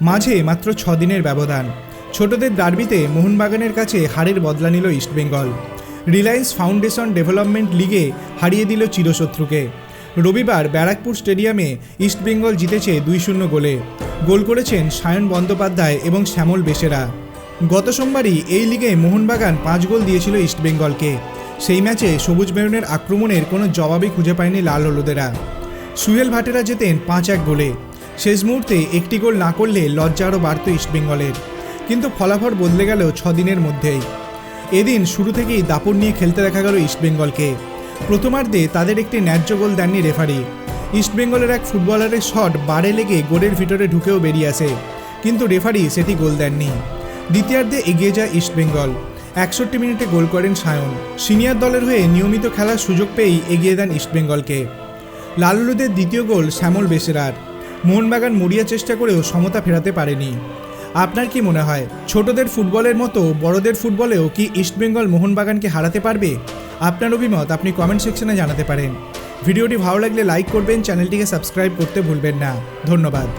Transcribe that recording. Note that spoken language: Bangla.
মাঝে মাত্র ছ দিনের ব্যবধান। ছোটদের ডার্বিতে মোহনবাগানের কাছে হারের বদলা নিল ইস্টবেঙ্গল রিলায়েন্স ফাউন্ডেশন ডেভেলপমেন্ট লিগে হারিয়ে দিল চিরশত্রুকে। রবিবার ব্যারাকপুর স্টেডিয়ামে ইস্টবেঙ্গল জিতেছে দুই শূন্য গোলে। গোল করেছেন সায়ন বন্দ্যোপাধ্যায় এবং শ্যামল বেসেরা। গত সোমবারই এই লিগে মোহনবাগান পাঁচ গোল দিয়েছিল ইস্টবেঙ্গলকে সেই ম্যাচে সবুজ মেরুনের আক্রমণের কোনো জবাবই খুঁজে পায়নি লাল হলুদেরা। সুহেল ভাটেরা জেতেন পাঁচ এক গোলে। শেষ মুহূর্তে একটি গোল না করলে লজ্জা আরও বাড়ত ইস্টবেঙ্গলের কিন্তু ফলাফল বদলে গেল ছদিনের মধ্যেই। এদিন শুরু থেকেই দাপট নিয়ে খেলতে দেখা গেল ইস্টবেঙ্গলকে প্রথমার্ধে তাদের একটি ন্যায্য গোল দেননি রেফারি। ইস্টবেঙ্গলের এক ফুটবলারের শট বারে লেগে গোলের ভিতরে ঢুকেও বেরিয়ে আসে। কিন্তু রেফারি সেটি গোল দেননি। দ্বিতীয়ার্ধে এগিয়ে যায় ইস্টবেঙ্গল একষট্টি মিনিটে গোল করেন সায়ন। সিনিয়র দলের হয়ে নিয়মিত খেলার সুযোগ পেয়েই এগিয়ে দেন ইস্টবেঙ্গলকে লাল হলুদের দ্বিতীয় গোল শ্যামল বেসেরার। মোহনবাগান মরিয়া চেষ্টা করেও সমতা ফেরাতে পারেনি। আপনার কি মনে হয়, ছোটদের ফুটবলের মতো বড়দের ফুটবলেও কি ইস্টবেঙ্গল মোহনবাগানকে হারাতে পারবে? আপনার অভিমত আপনি কমেন্ট সেকশনে জানাতে পারেন। ভিডিওটি ভালো লাগলে লাইক করবেন, চ্যানেলটিকে সাবস্ক্রাইব করতে ভুলবেন না। ধন্যবাদ।